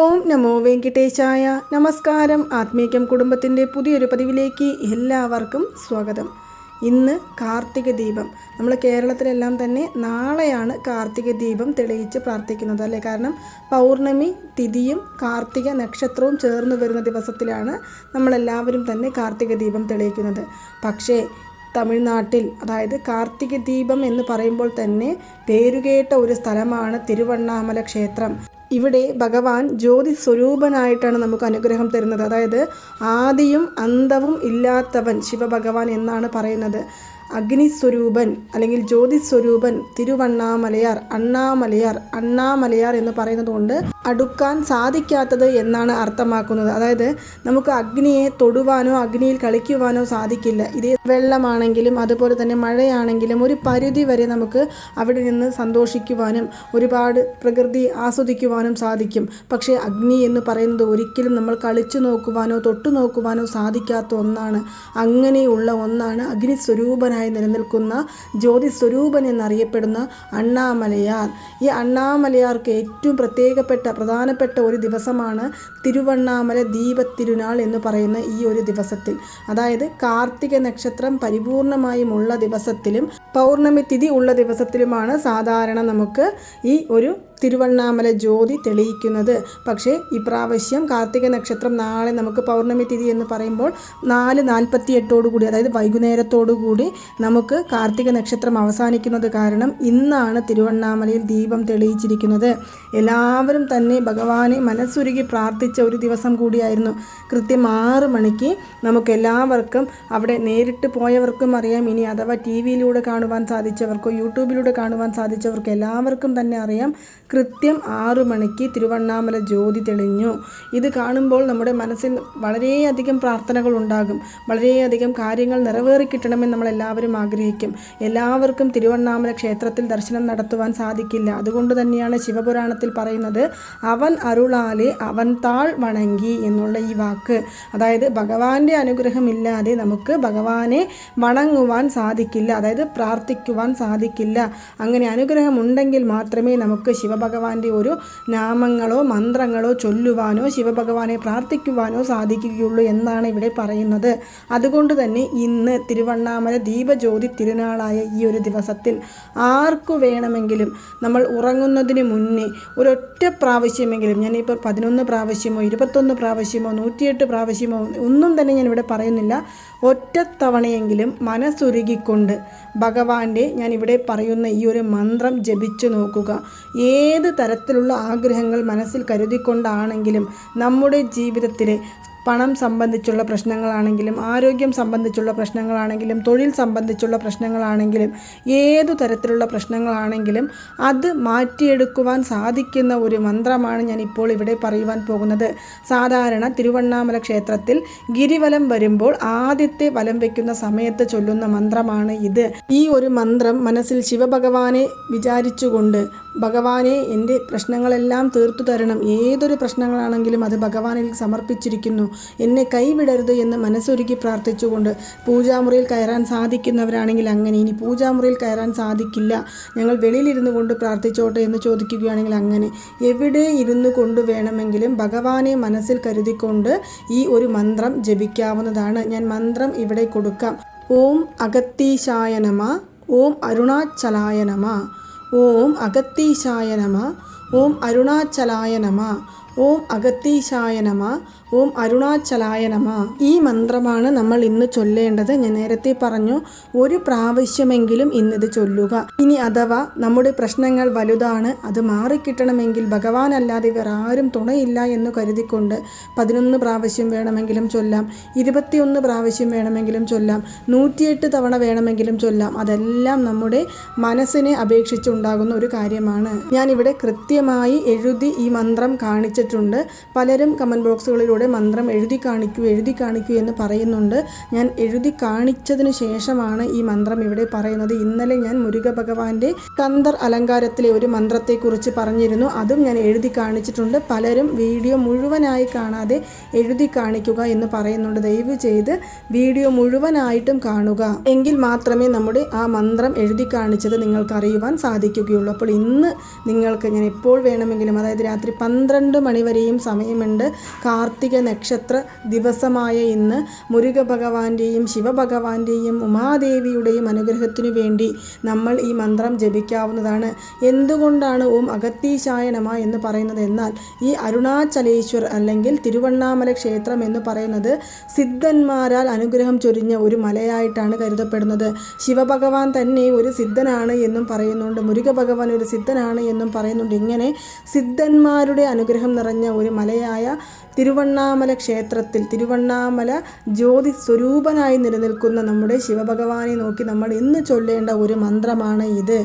ഓം നമോ വെങ്കിട്ടേശായ. നമസ്കാരം. ആത്മീകം കുടുംബത്തിന്റെ പുതിയൊരു പതിവിലേക്ക് എല്ലാവർക്കും സ്വാഗതം. ഇന്ന് കാർത്തിക ദീപം. നമ്മൾ കേരളത്തിലെല്ലാം തന്നെ നാളെയാണ് കാർത്തിക ദീപം തെളിയിച്ച് പ്രാർത്ഥിക്കുന്നത് അല്ലേ? കാരണം പൗർണമി തിഥിയും കാർത്തിക നക്ഷത്രവും ചേർന്ന് വരുന്ന ദിവസത്തിലാണ് നമ്മളെല്ലാവരും തന്നെ കാർത്തിക ദീപം തെളിയിക്കുന്നത്. പക്ഷേ തമിഴ്നാട്ടിൽ അതായത് കാർത്തിക ദീപം എന്ന് പറയുമ്പോൾ തന്നെ പേരുകേട്ട ഒരു സ്ഥലമാണ് തിരുവണ്ണാമല ക്ഷേത്രം. ഇവിടെ ഭഗവാൻ ജ്യോതി സ്വരൂപനായിട്ടാണ് നമുക്ക് അനുഗ്രഹം തരുന്നത്. അതായത് ആദിയും അന്തവും ഇല്ലാത്തവൻ ശിവഭഗവാൻ എന്നാണ് പറയുന്നത്. അഗ്നിസ്വരൂപൻ അല്ലെങ്കിൽ ജ്യോതിസ്വരൂപൻ തിരുവണ്ണാമലയാർ അണ്ണാമലയാർ അണ്ണാമലയാർ എന്ന് പറയുന്നത് കൊണ്ട് അടുക്കാൻ സാധിക്കാത്തത് എന്നാണ് അർത്ഥമാക്കുന്നത്. അതായത് നമുക്ക് അഗ്നിയെ തൊടുവാനോ അഗ്നിയിൽ കളിക്കുവാനോ സാധിക്കില്ല. ഇത് വെള്ളമാണെങ്കിലും അതുപോലെ തന്നെ മഴയാണെങ്കിലും ഒരു പരിധി വരെ നമുക്ക് അവിടെ നിന്ന് സന്തോഷിക്കുവാനും ഒരുപാട് പ്രകൃതി ആസ്വദിക്കുവാനും സാധിക്കും. പക്ഷേ അഗ്നി എന്ന് പറയുന്നത് ഒരിക്കലും നമ്മൾ കളിച്ചു നോക്കുവാനോ തൊട്ടു നോക്കുവാനോ സാധിക്കാത്ത ഒന്നാണ്. അങ്ങനെയുള്ള ഒന്നാണ് അഗ്നി സ്വരൂപനായി നിലനിൽക്കുന്ന ജ്യോതി സ്വരൂപൻ എന്നറിയപ്പെടുന്ന അണ്ണാമലയാർ. ഈ അണ്ണാമലയാർക്ക് ഏറ്റവും പ്രത്യേകപ്പെട്ട പ്രധാനപ്പെട്ട ഒരു ദിവസമാണ് തിരുവണ്ണാമല ദീപത്തിരുനാൾ എന്ന് പറയുന്ന ഈ ഒരു ദിവസത്തിൽ. അതായത് കാർത്തിക നക്ഷത്രം പരിപൂർണമായും ഉള്ള ദിവസത്തിലും പൗർണമി തിഥി ഉള്ള ദിവസത്തിലുമാണ് സാധാരണ നമുക്ക് ഈ ഒരു തിരുവണ്ണാമല ജ്യോതി തെളിയിക്കുന്നത്. പക്ഷേ ഇപ്രാവശ്യം കാർത്തിക നക്ഷത്രം നാളെ നമുക്ക് പൗർണമി തിഥി എന്ന് പറയുമ്പോൾ നാല് നാൽപ്പത്തി എട്ടോടുകൂടി അതായത് വൈകുന്നേരത്തോടുകൂടി നമുക്ക് കാർത്തിക നക്ഷത്രം അവസാനിക്കുന്നത് കാരണം ഇന്നാണ് തിരുവണ്ണാമലയിൽ ദീപം തെളിയിച്ചിരിക്കുന്നത്. എല്ലാവരും തന്നെ ഭഗവാനെ മനസ്സുരുകി പ്രാർത്ഥിച്ച ഒരു ദിവസം കൂടിയായിരുന്നു. കൃത്യം ആറ് മണിക്ക് നമുക്ക് എല്ലാവർക്കും അവിടെ നേരിട്ട് പോയവർക്കും അറിയാം. ഇനി അഥവാ ടി വിയിലൂടെ കാണുവാൻ സാധിച്ചവർക്കോ യൂട്യൂബിലൂടെ കാണുവാൻ സാധിച്ചവർക്കോ എല്ലാവർക്കും തന്നെ അറിയാം. കൃത്യം ആറു മണിക്ക് തിരുവണ്ണാമല ജ്യോതി തെളിഞ്ഞു. ഇത് കാണുമ്പോൾ നമ്മുടെ മനസ്സിൽ വളരെയധികം പ്രാർത്ഥനകൾ ഉണ്ടാകും. വളരെയധികം കാര്യങ്ങൾ നിറവേറിക്കിട്ടണമെന്ന് നമ്മൾ എല്ലാവരും ആഗ്രഹിക്കും. എല്ലാവർക്കും തിരുവണ്ണാമല ക്ഷേത്രത്തിൽ ദർശനം നടത്തുവാൻ സാധിക്കില്ല. അതുകൊണ്ട് തന്നെയാണ് ശിവപുരാണത്തിൽ പറയുന്നത് അവൻ അരുളാലെ അവൻ താൾ വണങ്ങി എന്നുള്ള ഈ വാക്ക്. അതായത് ഭഗവാന്റെ അനുഗ്രഹമില്ലാതെ നമുക്ക് ഭഗവാനെ വണങ്ങുവാൻ സാധിക്കില്ല. അതായത് പ്രാർത്ഥിക്കുവാൻ സാധിക്കില്ല. അങ്ങനെ അനുഗ്രഹമുണ്ടെങ്കിൽ മാത്രമേ നമുക്ക് ശിവഭഗവാന്റെ ഒരു നാമങ്ങളോ മന്ത്രങ്ങളോ ചൊല്ലുവാനോ ശിവഭഗവാനെ പ്രാർത്ഥിക്കുവാനോ സാധിക്കുകയുള്ളൂ എന്നാണ് ഇവിടെ പറയുന്നത്. അതുകൊണ്ട് തന്നെ ഇന്ന് തിരുവണ്ണാമല ദീപജ്യോതി തിരുനാളായ ഈ ഒരു ദിവസത്തിൽ ആർക്കു വേണമെങ്കിലും നമ്മൾ ഉറങ്ങുന്നതിന് മുന്നേ ഒരൊറ്റ പ്രാവശ്യമെങ്കിലും ഞാനിപ്പോൾ പതിനൊന്ന് പ്രാവശ്യമോ ഇരുപത്തൊന്ന് പ്രാവശ്യമോ നൂറ്റിയെട്ട് പ്രാവശ്യമോ ഒന്നും തന്നെ ഞാൻ ഇവിടെ പറയുന്നില്ല. ഒറ്റ തവണയെങ്കിലും മനസ്സുരുകിക്കൊണ്ട് ഭഗവാന്റെ ഞാൻ ഇവിടെ പറയുന്ന ഈ ഒരു മന്ത്രം ജപിച്ചു നോക്കുക. ഏത് തരത്തിലുള്ള ആഗ്രഹങ്ങൾ മനസ്സിൽ കരുതിക്കൊണ്ടാണെങ്കിലും നമ്മുടെ ജീവിതത്തിലെ പണം സംബന്ധിച്ചുള്ള പ്രശ്നങ്ങളാണെങ്കിലും ആരോഗ്യം സംബന്ധിച്ചുള്ള പ്രശ്നങ്ങളാണെങ്കിലും തൊഴിൽ സംബന്ധിച്ചുള്ള പ്രശ്നങ്ങളാണെങ്കിലും ഏതു തരത്തിലുള്ള പ്രശ്നങ്ങളാണെങ്കിലും അത് മാറ്റിയെടുക്കുവാൻ സാധിക്കുന്ന ഒരു മന്ത്രമാണ് ഞാൻ ഇപ്പോൾ ഇവിടെ പറയുവാൻ പോകുന്നത്. സാധാരണ തിരുവണ്ണാമല ക്ഷേത്രത്തിൽ ഗിരിവലം വരുമ്പോൾ ആദ്യത്തെ വലം വയ്ക്കുന്ന സമയത്ത് ചൊല്ലുന്ന മന്ത്രമാണ് ഇത്. ഈ ഒരു മന്ത്രം മനസ്സിൽ ശിവഭഗവാനെ വിചാരിച്ചുകൊണ്ട് ഭഗവാനെ എന്റെ പ്രശ്നങ്ങളെല്ലാം തീർത്തു തരണം. ഏതൊരു പ്രശ്നങ്ങളാണെങ്കിലും അത് ഭഗവാനിൽ സമർപ്പിച്ചിരിക്കുന്നു. എന്നെ കൈവിടരുത് എന്ന് മനസ്സൊരുക്കി പ്രാർത്ഥിച്ചുകൊണ്ട് പൂജാമുറിയിൽ കയറാൻ സാധിക്കുന്നവരാണെങ്കിൽ അങ്ങനെ. ഇനി പൂജാമുറിയിൽ കയറാൻ സാധിക്കില്ല. ഞങ്ങൾ വെളിയിലിരുന്നു കൊണ്ട് പ്രാർത്ഥിച്ചോട്ടെ എന്ന് ചോദിക്കുകയാണെങ്കിൽ അങ്ങനെ. എവിടെ ഇരുന്നു കൊണ്ട് വേണമെങ്കിലും ഭഗവാനെ മനസ്സിൽ കരുതിക്കൊണ്ട് ഈ ഒരു മന്ത്രം ജപിക്കാവുന്നതാണ്. ഞാൻ മന്ത്രം ഇവിടെ കൊടുക്കാം. ഓം അഗത്തീശായ നമ ഓം അരുണാചലായ നമ. ഓം അഗത്തീശായ നമ ഓം അരുണാചലായ നമ ഓം അഗത്തീശായ നമ ഓം അരുണാചലായ നമ. ഈ മന്ത്രമാണ് നമ്മൾ ഇന്ന് ചൊല്ലേണ്ടത്. ഞാൻ നേരത്തെ പറഞ്ഞു ഒരു പ്രാവശ്യമെങ്കിലും ഇന്നിത് ചൊല്ലുക. ഇനി അഥവാ നമ്മുടെ പ്രശ്നങ്ങൾ വലുതാണ് അത് മാറിക്കിട്ടണമെങ്കിൽ ഭഗവാൻ അല്ലാതെ വേറെ ആരും തുണയില്ല എന്ന് കരുതിക്കൊണ്ട് പതിനൊന്ന് പ്രാവശ്യം വേണമെങ്കിലും ചൊല്ലാം ഇരുപത്തിയൊന്ന് പ്രാവശ്യം വേണമെങ്കിലും ചൊല്ലാം നൂറ്റിയെട്ട് തവണ വേണമെങ്കിലും ചൊല്ലാം. അതെല്ലാം നമ്മുടെ മനസ്സിനെ അപേക്ഷിച്ചുണ്ടാകുന്ന ഒരു കാര്യമാണ്. ഞാനിവിടെ കൃത്യമായി എഴുതി ഈ മന്ത്രം കാണിച്ചിട്ടുണ്ട്. പലരും കമന്റ് ബോക്സുകളിലൂടെ മന്ത്രം എഴുതി കാണിക്കൂ എഴുതി കാണിക്കൂ എന്ന് പറയുന്നുണ്ട്. ഞാൻ എഴുതി കാണിച്ചതിന് ശേഷമാണ് ഈ മന്ത്രം ഇവിടെ പറയുന്നത്. ഇന്നലെ ഞാൻ മുരുക ഭഗവാന്റെ കന്ദർ അലങ്കാരത്തിലെ ഒരു മന്ത്രത്തെക്കുറിച്ച് പറഞ്ഞിരുന്നു. അതും ഞാൻ എഴുതി കാണിച്ചിട്ടുണ്ട്. പലരും വീഡിയോ മുഴുവനായി കാണാതെ എഴുതി കാണിക്കുക എന്ന് പറയുന്നുണ്ട്. ദയവ് ചെയ്ത് വീഡിയോ മുഴുവനായിട്ടും കാണുക. എങ്കിൽ മാത്രമേ നമ്മുടെ ആ മന്ത്രം എഴുതി കാണിച്ചത് നിങ്ങൾക്ക് അറിയുവാൻ സാധിക്കുകയുള്ളൂ. അപ്പോൾ ഇന്ന് നിങ്ങൾക്ക് ഞാൻ എപ്പോൾ വേണമെങ്കിലും അതായത് രാത്രി പന്ത്രണ്ട് മണി മണി വരെയും സമയമുണ്ട്. കാർത്തിക നക്ഷത്ര ദിവസമായ ഇന്ന് മുരുക ഭഗവാന്റെയും ശിവഭഗവാന്റെയും ഉമാദേവിയുടെയും അനുഗ്രഹത്തിനു വേണ്ടി നമ്മൾ ഈ മന്ത്രം ജപിക്കാവുന്നതാണ്. എന്തുകൊണ്ടാണ് ഓം അഗത്തീശായ നമ എന്ന് പറയുന്നത് എന്നാൽ ഈ അരുണാചലേശ്വർ അല്ലെങ്കിൽ തിരുവണ്ണാമല ക്ഷേത്രം എന്ന് പറയുന്നത് സിദ്ധന്മാരാൽ അനുഗ്രഹം ചൊരിഞ്ഞ ഒരു മലയായിട്ടാണ് കരുതപ്പെടുന്നത്. ശിവഭഗവാൻ തന്നെ ഒരു സിദ്ധനാണ് എന്നും പറയുന്നുണ്ട്. മുരുക ഭഗവാൻ ഒരു സിദ്ധനാണ് എന്നും പറയുന്നുണ്ട്. ഇങ്ങനെ സിദ്ധന്മാരുടെ അനുഗ്രഹം നിറഞ്ഞ ഒരു മലയായ തിരുവണ്ണാമല ക്ഷേത്രത്തിൽ തിരുവണ്ണാമല ജ്യോതി സ്വരൂപനായി നിലനിൽക്കുന്ന നമ്മുടെ ശിവഭഗവാനെ നോക്കി നമ്മൾ ഇന്ന് ചൊല്ലേണ്ട ഒരു മന്ത്രമാണ് ഇത്.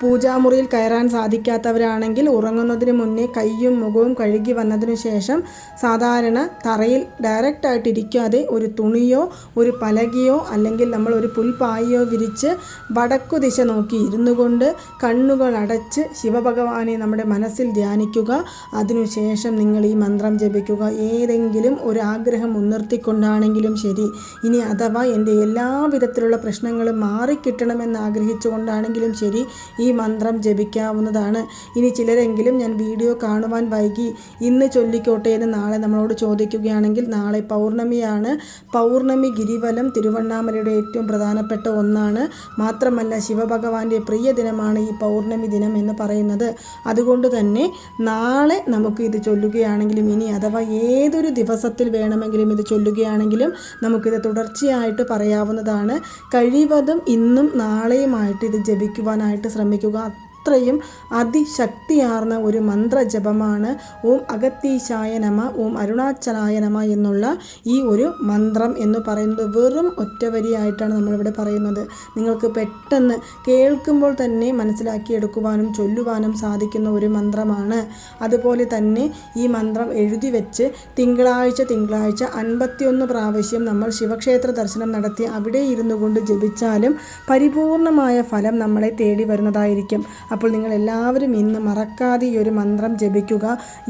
പൂജാമുറിയിൽ കയറാൻ സാധിക്കാത്തവരാണെങ്കിൽ ഉറങ്ങുന്നതിന് മുന്നേ കൈയും മുഖവും കഴുകി വന്നതിനു ശേഷം സാധാരണ തറയിൽ ഡയറക്റ്റായിട്ട് ഇരിക്കാതെ ഒരു തുണിയോ ഒരു പലകയോ അല്ലെങ്കിൽ നമ്മൾ ഒരു പുൽപ്പായയോ വിരിച്ച് വടക്കു ദിശ നോക്കി ഇരുന്നു കൊണ്ട് കണ്ണുകൾ അടച്ച് ശിവഭഗവാനെ നമ്മുടെ മനസ്സിൽ ധ്യാനിക്കുക. അതിനുശേഷം നിങ്ങൾ ഈ മന്ത്രം ജപിക്കുക. ഏതെങ്കിലും ഒരു ആഗ്രഹം മുൻനിർത്തിക്കൊണ്ടാണെങ്കിലും ശരി. ഇനി അഥവാ എന്റെ എല്ലാ വിധത്തിലുള്ള പ്രശ്നങ്ങളും മാറിക്കിട്ടണമെന്ന് ആഗ്രഹിച്ചുകൊണ്ടാണെങ്കിലും ശരി. ഈ മന്ത്രം ജപിക്കാവുന്നതാണ്. ഇനി ചിലരെങ്കിലും ഞാൻ വീഡിയോ കാണുവാൻ വൈകി ഇന്ന് ചൊല്ലിക്കോട്ടെ എന്ന് നാളെ നമ്മളോട് ചോദിക്കുകയാണെങ്കിൽ നാളെ പൗർണമിയാണ്. പൗർണമി ഗിരിവലം തിരുവണ്ണാമലയുടെ ഏറ്റവും പ്രധാനപ്പെട്ട ഒന്നാണ്. മാത്രമല്ല ശിവഭഗവാന്റെ പ്രിയ ദിനമാണ് ഈ പൗർണമി ദിനം എന്ന് പറയുന്നത്. അതുകൊണ്ട് തന്നെ നാളെ നമുക്ക് ഇത് ചൊല്ലുകയാണെങ്കിലും ഇനി അഥവാ ഏതൊരു ദിവസത്തിൽ വേണമെങ്കിലും ഇത് ചൊല്ലുകയാണെങ്കിലും നമുക്കിത് തുടർച്ചയായിട്ട് പറയാവുന്നതാണ്. കഴിവതും ഇന്നും നാളെയുമായിട്ട് ഇത് ജപിക്കുവാനായിട്ട് ശ്രമിക്കുക मिथुगान അത്രയും അതിശക്തിയാർന്ന ഒരു മന്ത്രജപമാണ്. ഓം അഗത്തീശായ നമ ഓം അരുണാചലായ നമ എന്നുള്ള ഈ ഒരു മന്ത്രം എന്ന് പറയുന്നത് വെറും ഒറ്റവരിയായിട്ടാണ് നമ്മളിവിടെ പറയുന്നത്. നിങ്ങൾക്ക് പെട്ടെന്ന് കേൾക്കുമ്പോൾ തന്നെ മനസ്സിലാക്കിയെടുക്കുവാനും ചൊല്ലുവാനും സാധിക്കുന്ന ഒരു മന്ത്രമാണ്. അതുപോലെ തന്നെ ഈ മന്ത്രം എഴുതി വെച്ച് തിങ്കളാഴ്ച തിങ്കളാഴ്ച അൻപത്തിയൊന്ന് പ്രാവശ്യം നമ്മൾ ശിവക്ഷേത്ര ദർശനം നടത്തി അവിടെ ഇരുന്നു കൊണ്ട് ജപിച്ചാലും പരിപൂർണമായ ഫലം നമ്മളെ തേടി വരുന്നതായിരിക്കും. അപ്പോൾ നിങ്ങൾ എല്ലാവരും ഇന്ന് മറക്കാതെ ഈ ഒരു മന്ത്രം ജപിക്കുക.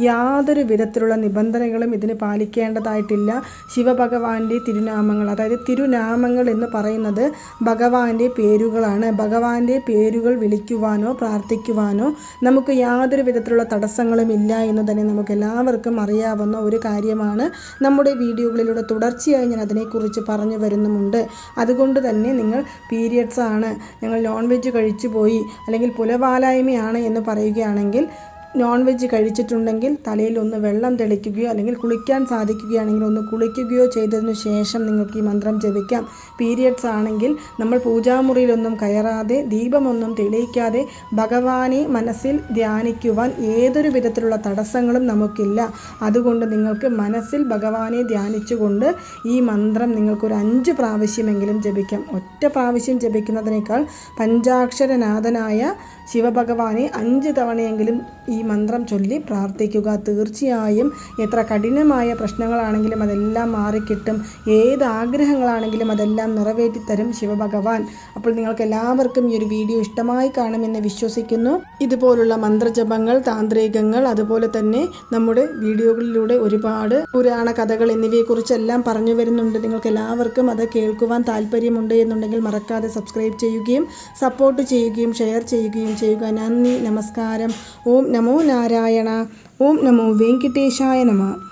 യാതൊരു വിധത്തിലുള്ള നിബന്ധനകളും ഇതിന് പാലിക്കേണ്ടതായിട്ടില്ല. ശിവഭഗവാന്റെ തിരുനാമങ്ങൾ അതായത് തിരുനാമങ്ങൾ എന്ന് പറയുന്നത് ഭഗവാന്റെ പേരുകളാണ്. ഭഗവാന്റെ പേരുകൾ വിളിക്കുവാനോ പ്രാർത്ഥിക്കുവാനോ നമുക്ക് യാതൊരു വിധത്തിലുള്ള തടസ്സങ്ങളും ഇല്ല എന്ന് തന്നെ നമുക്ക് എല്ലാവർക്കും അറിയാവുന്ന ഒരു കാര്യമാണ്. നമ്മുടെ വീഡിയോകളിലൂടെ തുടർച്ചയായി ഞാൻ അതിനെക്കുറിച്ച് പറഞ്ഞു വരുന്നുമുണ്ട്. അതുകൊണ്ട് തന്നെ നിങ്ങൾ പീരിയഡ്സ് ആണ് ഞങ്ങൾ നോൺ വെജ് കഴിച്ചു പോയി അല്ലെങ്കിൽ പുലവാലായ്മയാണ് എന്ന് പറയുകയാണെങ്കിൽ നോൺ വെജ് കഴിച്ചിട്ടുണ്ടെങ്കിൽ തലയിൽ ഒന്ന് വെള്ളം തെളിക്കുകയോ അല്ലെങ്കിൽ കുളിക്കാൻ സാധിക്കുകയാണെങ്കിൽ ഒന്ന് കുളിക്കുകയോ ചെയ്തതിനു ശേഷം നിങ്ങൾക്ക് ഈ മന്ത്രം ജപിക്കാം. പീരിയഡ്സ് ആണെങ്കിൽ നമ്മൾ പൂജാമുറിയിലൊന്നും കയറാതെ ദീപമൊന്നും തെളിയിക്കാതെ ഭഗവാനെ മനസ്സിൽ ധ്യാനിക്കുവാൻ ഏതൊരു വിധത്തിലുള്ള തടസ്സങ്ങളും നമുക്കില്ല. അതുകൊണ്ട് നിങ്ങൾക്ക് മനസ്സിൽ ഭഗവാനെ ധ്യാനിച്ചുകൊണ്ട് ഈ മന്ത്രം നിങ്ങൾക്കൊരു അഞ്ച് പ്രാവശ്യമെങ്കിലും ജപിക്കാം. ഒറ്റ പ്രാവശ്യം ജപിക്കുന്നതിനേക്കാൾ പഞ്ചാക്ഷരനാഥനായ ശിവഭഗവാനെ അഞ്ച് തവണയെങ്കിലും ഈ മന്ത്രം ചൊല്ലി പ്രാർത്ഥിക്കുക. തീർച്ചയായും എത്ര കഠിനമായ പ്രശ്നങ്ങളാണെങ്കിലും അതെല്ലാം മാറിക്കിട്ടും. ഏത് ആഗ്രഹങ്ങളാണെങ്കിലും അതെല്ലാം നിറവേറ്റിത്തരും ശിവഭഗവാൻ. അപ്പോൾ നിങ്ങൾക്ക് എല്ലാവർക്കും ഈ ഒരു വീഡിയോ ഇഷ്ടമായി കാണുമെന്ന് വിശ്വസിക്കുന്നു. ഇതുപോലുള്ള മന്ത്രജപങ്ങൾ താന്ത്രികങ്ങൾ അതുപോലെ തന്നെ നമ്മുടെ വീഡിയോകളിലൂടെ ഒരുപാട് പുരാണ കഥകൾ എന്നിവയെക്കുറിച്ചെല്ലാം പറഞ്ഞു വരുന്നുണ്ട്. നിങ്ങൾക്ക് എല്ലാവർക്കും അത് കേൾക്കുവാൻ താല്പര്യമുണ്ട് എന്നുണ്ടെങ്കിൽ മറക്കാതെ സബ്സ്ക്രൈബ് ചെയ്യുകയും സപ്പോർട്ട് ചെയ്യുകയും ഷെയർ ചെയ്യുകയും ചെയ്യുക. നന്ദി നമസ്കാരം. ഓം നമോ നാരായണ. ഓം നമോ വെങ്കിട്ടേശായ നമ.